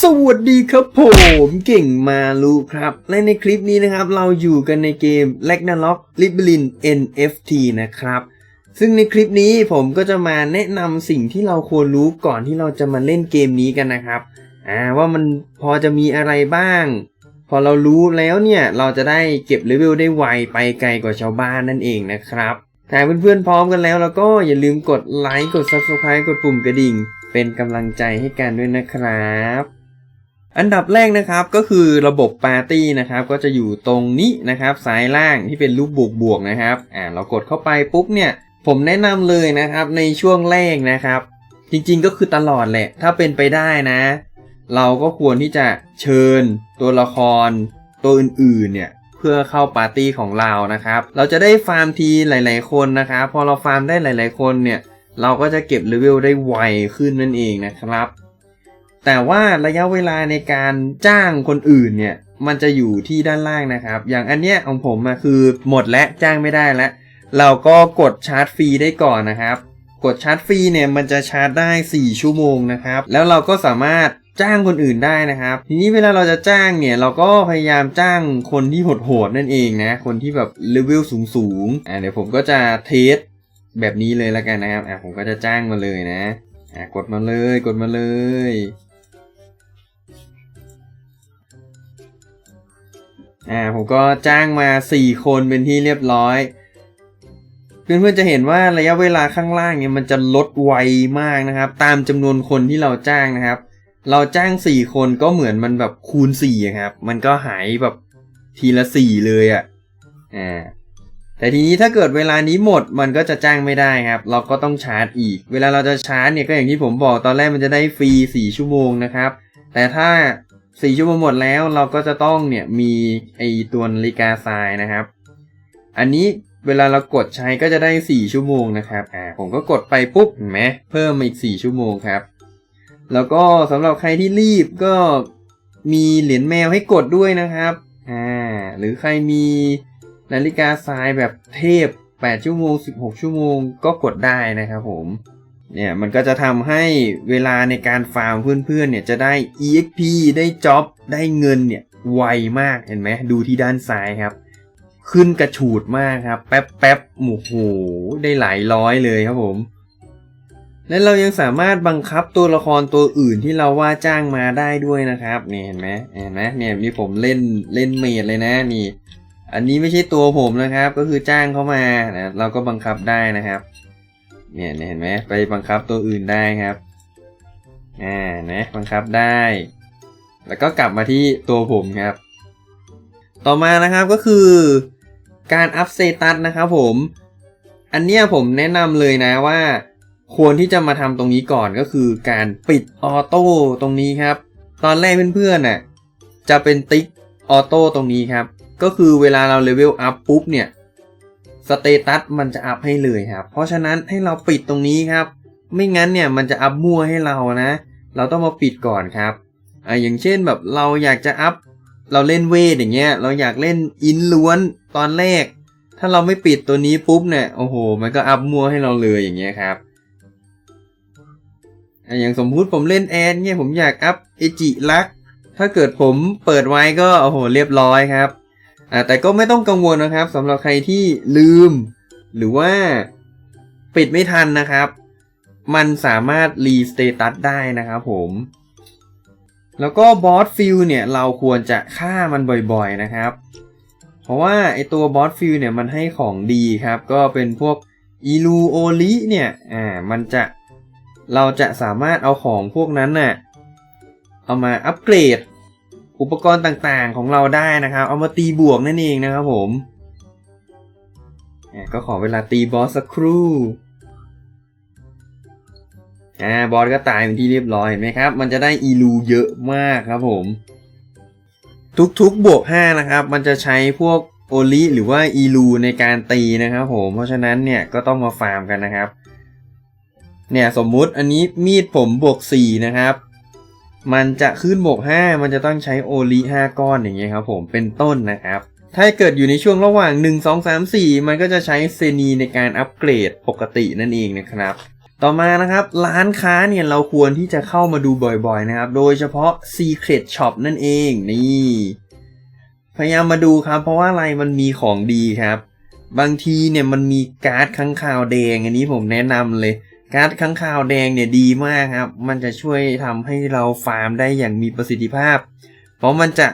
สวัสดีครับผมเก่งมาลูครับ และในคลิปนี้นะครับเราอยู่กันในเกม r a g n a r o k l i b e l i n NFT นะครับ ซึ่งในคลิปนี้ผมก็จะมาแนะนำสิ่งที่เราควรรู้ก่อนที่เราจะมาเล่นเกมนี้กันนะครับอ่าว่ามันพอจะมีอะไรบ้าง พอเรารู้แล้วเนี่ยเราจะได้เก็บเลเวลได้ไวไปไกลกว่าชาวบ้านนั่นเองนะครับถ้าเพื่อนๆพร้อมกันแล้วแล้วก็อย่าลืมกดไลค์กด Subscribe กดปุ่มกระดิ่ง เป็นกำลังใจให้กันด้วยนะครับ อันดับแรกนะครับก็คือระบบปาร์ตี้นะครับก็จะอยู่ตรงนี้นะครับซ้ายล่างที่เป็นรูปบวกบวกๆนะครับอ่าเรากดเข้าไปปุ๊บเนี่ยผมแนะนำเลยนะครับในช่วงแรกนะครับ จริงๆก็คือตลอดแหละ ถ้าเป็นไปได้นะ เราก็ควรที่จะเชิญตัวละคร ตัวอื่นๆเนี่ยเพื่อเข้าปาร์ตี้ของเรานะครับ เราจะได้ฟาร์มทีหลาย ๆ คนนะครับพอเราฟาร์มได้หลาย ๆ คนเนี่ยเราก็จะเก็บเลเวลได้ไวขึ้นนั่นเองนะครับ แต่ว่าระยะเวลาในการจ้างคนอื่นเนี่ยมันจะอยู่ที่ด้านล่างนะครับ อย่างอันเนี้ยของผมอะคือหมดและจ้างไม่ได้แล้ว เราก็กดชาร์จฟรีได้ก่อนนะครับ กดชาร์จฟรีเนี่ยมันจะชาร์จได้ 4 ชั่วโมงนะครับ แล้วเราก็สามารถจ้างคนอื่นได้นะครับ ทีนี้เวลาเราจะจ้างเนี่ยเราก็พยายามจ้างคนที่โหดๆนั่นเองนะ คนที่แบบเลเวลสูงๆอ่าเดี๋ยวผมก็จะเทสแบบนี้เลยแล้วกันนะครับอ่าผมก็จะจ้างมาเลยนะอ่ากดมาเลยกดมาเลย อ่าผมก็จ้างมา 4 คนเป็นที่เรียบร้อย เพื่อนๆจะเห็นว่าระยะเวลาข้างล่างเนี่ยมันจะลดไวมากนะครับ ตามจำนวนคนที่เราจ้างนะครับ เราจ้าง 4 คนก็เหมือนมันแบบคูณ4ครับ มันก็หายแบบทีละ 4 เลยอะ่ะอ่าแต่ทีนี้ถ้าเกิดเวลานี้หมดมันก็จะจ้างไม่ได้ครับ เราก็ต้องชาร์จอีก เวลาเราจะชาร์จเนี่ยก็อย่างที่ผมบอกตอนแรกมันจะได้ฟรี 4 ชั่วโมงนะครับ แต่ถ้า 4ชั่วโมงหมดแล้วเราก็จะต้องเนี่ยมีไอตัวนาฬิกาทรายนะครับ อันนี้เวลาเรากดใช้ก็จะได้ 4 ชั่วโมงนะครับอ่าผมก็กดไปปุ๊บเห็นไหมเพิ่มมาอีก 4 ชั่วโมงครับ แล้วก็สำหรับใครที่รีบก็มีเหรียญแมวให้กดด้วยนะครับอ่าหรือใครมีนาฬิกาทรายแบบเทพ 8 ชั่วโมง 16 ชั่วโมงก็กดได้นะครับผม เนี่ยมันก็จะทำให้เวลาในการฟาร์มเพื่อนๆเนี่ยจะได้ EXP ได้จ็อบได้เงินเนี่ยไวมากเห็นไหมดูที่ด้านซ้ายครับ ขึ้นกระฉูดมากครับ แป๊บแป๊บๆโอ้โหได้หลายร้อยเลยครับผม และเรายังสามารถบังคับตัวละครตัวอื่นที่เราว่าจ้างมาได้ด้วยนะครับนี่เห็นไหมเห็นไหมเนี่ยนี่ผมเล่นเล่นเมดเลยนะนี่ อันนี้ไม่ใช่ตัวผมนะครับ ก็คือจ้างเขามานะเราก็บังคับได้นะครับ เนี่ยเห็นไหมไปบังคับตัวอื่นได้ครับอ่านะบังคับได้ แล้วก็กลับมาที่ตัวผมครับ ต่อมานะครับก็คือการอัพเตตัสนะครับผม อันเนี้ยผมแนะนำเลยนะว่า ควรที่จะมาทำตรงนี้ก่อนก็คือการปิดออโต้ตรงนี้ครับ ตอนแรกเพื่อนๆน่ะจะเป็นติ๊กออโต้ตรงนี้ครับ ก็คือเวลาเราเลเวลอัพปุ๊บเนี่ย สเตตัสมันจะอัพให้เลยครับ เพราะฉะนั้นให้เราปิดตรงนี้ครับ ไม่งั้นเนี่ยมันจะอัพมั่วให้เรานะ เราต้องมาปิดก่อนครับอ่าอย่างเช่นแบบเราอยากจะอัพเราเล่นเวทอย่างเงี้ย เราอยากเล่นอินล้วนตอนแรก ถ้าเราไม่ปิดตัวนี้ปุ๊บเนี่ยโอ้โห มันก็อัพมั่วให้เราเลยอย่างเงี้ยครับอย่างสมมุติผมเล่นแอนเนี่ยผมอยากอัพเอจิลัก ถ้าเกิดผมเปิดไว้ก็โอ้โหเรียบร้อยครับ อ่าแต่ก็ไม่ต้องกังวลนะครับสำหรับใครที่ลืม หรือว่าปิดไม่ทันนะครับ มันสามารถรีสเตตัสได้นะครับผมแล้วก็บอสฟิลเนี่ยเราควรจะฆ่ามันบ่อยๆนะครับ เพราะว่าไอตัวบอสฟิลเนี่ยมันให้ของดีครับ ก็เป็นพวกอีลูโอลิเนี่ยอ่ามันจะเราจะสามารถเอาของพวกนั้นน่ะเอามาอัปเกรด อุปกรณ์ต่างๆของเราได้นะครับ เอามาตีบวกนั่นเองนะครับผมก็ขอเวลาตีบอสสักครู่อ่าบอสก็ตายเป็นที่เรียบร้อยเห็นไหมครับ มันจะได้อีลูเยอะมากครับผม ทุกๆบวก 5 นะครับ มันจะใช้พวกโอลิหรือว่าอีลูในการตีนะครับผม เพราะฉะนั้นเนี่ยก็ต้องมาฟาร์มกันนะครับ เนี่ยสมมุติอันนี้มีดผมบวก 4 นะครับ มันจะขึ้นบวก5 มันจะต้องใช้โอลิ5ก้อนอย่างเงี้ยครับผมเป็นต้นนะครับ ถ้าเกิดอยู่ในช่วงระหว่าง 1 2 3 4 มันก็จะใช้เซนีในการอัปเกรดปกตินั่นเองนะครับ ต่อมานะครับร้านค้าเนี่ยเราควรที่จะเข้ามาดูบ่อยๆนะครับ โดยเฉพาะ Secret Shop นั่นเองนี่พยายามมาดูครับ เพราะว่าอะไรมันมีของดีครับ บางทีเนี่ยมันมีการ์ดค้างคาวแดงอันนี้ผมแนะนำเลย การ์ดค้างคาวแดงเนี่ยดีมากครับ มันจะช่วยทำให้เราฟาร์มได้อย่างมีประสิทธิภาพ เพราะมันจะ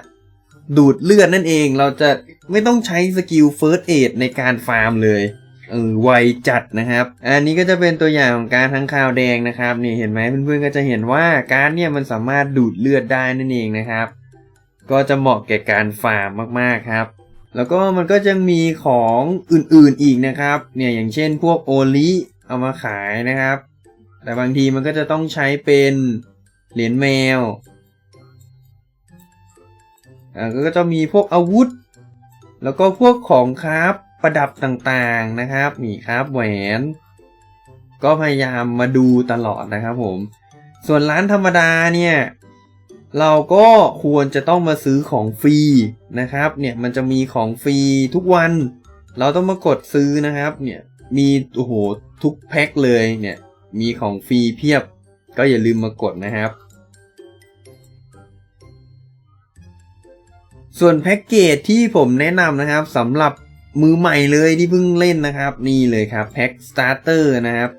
ดูดเลือดนั่นเอง เราจะไม่ต้องใช้สกิล First Aid ในการฟาร์มเลยเออไวจัดนะครับ อันนี้ก็จะเป็นตัวอย่างของการค้างคาวแดงนะครับนี่เห็นไหมเพื่อนๆก็จะเห็นว่าการเนี่ยมันสามารถดูดเลือดได้นั่นเองนะครับ ก็จะเหมาะแก่การฟาร์มมากๆครับ แล้วก็มันก็จะมีของอื่นๆอีกนะครับ เนี่ยอย่างเช่นพวกโอลิ เอามาขายนะครับ แต่บางทีมันก็จะต้องใช้เป็นเหรียญแมวอ่าก็จะมีพวกอาวุธ แล้วก็พวกของคราฟประดับต่างๆนะครับนี่ครับแหวน ก็พยายามมาดูตลอดนะครับผม ส่วนร้านธรรมดาเนี่ยเราก็ควรจะต้องมาซื้อของฟรีนะครับ เนี่ยมันจะมีของฟรีทุกวัน เราต้องมากดซื้อนะครับ เนี่ย มีโอ้โหทุกแพ็คเลยเนี่ย มีของฟรีเพียบ ก็อย่าลืมมากดนะครับ ส่วนแพ็กเกจที่ผมแนะนำนะครับสำหรับมือใหม่เลยที่เพิ่งเล่นนะครับ นี่เลยครับแพ็กสตาร์เตอร์นะครับ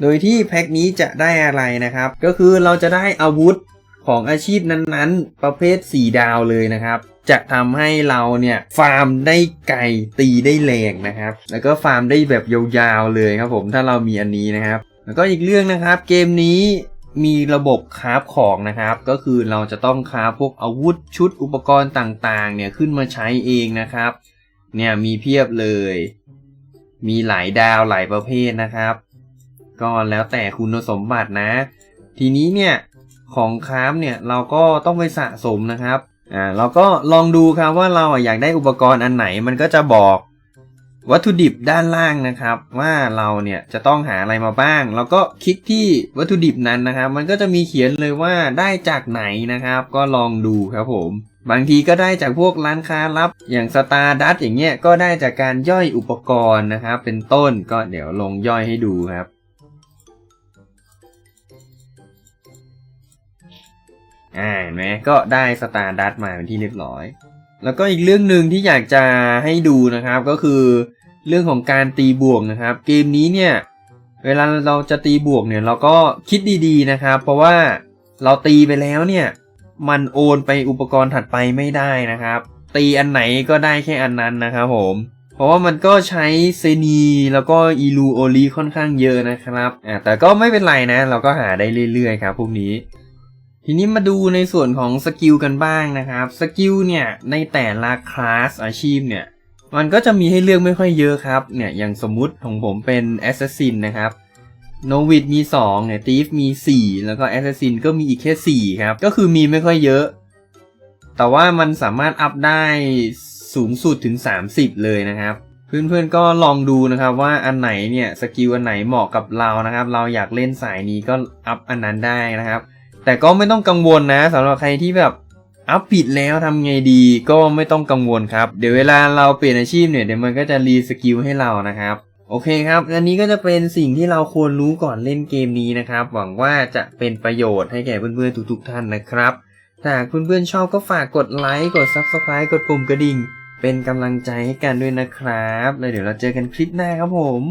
โดยที่แพ็กนี้จะได้อะไรนะครับ ก็คือเราจะได้อาวุธของอาชีพนั้นๆ ประเภท 4 ดาวเลยนะครับ จะทำให้เราเนี่ยฟาร์มได้ไกลตีได้แรงนะครับ แล้วก็ฟาร์มได้แบบยาวๆเลยครับผมถ้าเรามีอันนี้นะครับ แล้วก็อีกเรื่องนะครับ เกมนี้มีระบบคราฟของนะครับ ก็คือเราจะต้องคราฟพวกอาวุธชุดอุปกรณ์ต่างๆ เนี่ยขึ้นมาใช้เองนะครับ เนี่ยมีเพียบเลย มีหลายดาวหลายประเภทนะครับ ก็แล้วแต่คุณสมบัตินะ ทีนี้เนี่ยของคราฟเนี่ยเราก็ต้องไปสะสมนะครับ อ่าเราก็ลองดูครับว่าเราอยากได้อุปกรณ์อันไหนมันก็จะบอกวัตถุดิบด้านล่างนะครับ ว่าเราเนี่ยจะต้องหาอะไรมาบ้าง แล้วก็คลิกที่วัตถุดิบนั้นนะครับ มันก็จะมีเขียนเลยว่าได้จากไหนนะครับ ก็ลองดูครับผม บางทีก็ได้จากพวกร้านค้าลับอย่างสตาร์ดัตอย่างเงี้ยก็ได้จากการย่อยอุปกรณ์นะครับ เป็นต้นก็เดี๋ยวลงย่อยให้ดูครับ อ่าเห็นไหมก็ได้สตาร์ดัตมาเป็นที่เรียบร้อย แล้วก็อีกเรื่องหนึ่งที่อยากจะให้ดูนะครับก็คือ เรื่องของการตีบวกนะครับ เกมนี้เนี่ย เวลาเราจะตีบวกเนี่ยเราก็คิดดีๆนะครับ เพราะว่าเราตีไปแล้วเนี่ย มันโอนไปอุปกรณ์ถัดไปไม่ได้นะครับ ตีอันไหนก็ได้แค่อันนั้นนะครับผมเพราะว่ามันก็ใช้เซนีแล้วก็อีลูโอลีค่อนข้างเยอะนะครับอ่าแต่ก็ไม่เป็นไรนะ เราก็หาได้เรื่อยๆครับพวกนี้ ทีนี้มาดูในส่วนของสกิลกันบ้างนะครับ สกิลเนี่ยในแต่ละคลาสอาชีพเนี่ย มันก็จะมีให้เลือกไม่ค่อยเยอะครับ เนี่ยอย่างสมมุติของผมเป็นแอสซัสซินนะครับโนวิดมี2เนี่ยตีฟมี 4 แล้วก็แอสซัสซินก็มีอีกแค่ 4 ครับ ก็คือมีไม่ค่อยเยอะ แต่ว่ามันสามารถอัพได้สูงสุดถึง 30 เลยนะครับ เพื่อนๆก็ลองดูนะครับว่าอันไหนเนี่ยสกิลอันไหนเหมาะกับเรานะครับ เราอยากเล่นสายนี้ก็อัพอันนั้นได้นะครับ แต่ก็ไม่ต้องกังวลนะสำหรับใครที่แบบอัพผิดแล้วทำไงดีก็ไม่ต้องกังวลครับ เดี๋ยวเวลาเราเปลี่ยนอาชีพเนี่ยเดี๋ยวมันก็จะรีสกิลให้เรานะครับโอเคครับอันนี้ก็จะเป็นสิ่งที่เราควรรู้ก่อนเล่นเกมนี้นะครับ หวังว่าจะเป็นประโยชน์ให้แก่เพื่อนๆทุกๆท่านนะครับถ้าหากเพื่อนๆชอบก็ฝากกดไลค์กด Subscribe กดปุ่มกระดิ่ง เป็นกำลังใจให้กันด้วยนะครับ แล้วเดี๋ยวเราเจอกันคลิปหน้าครับผม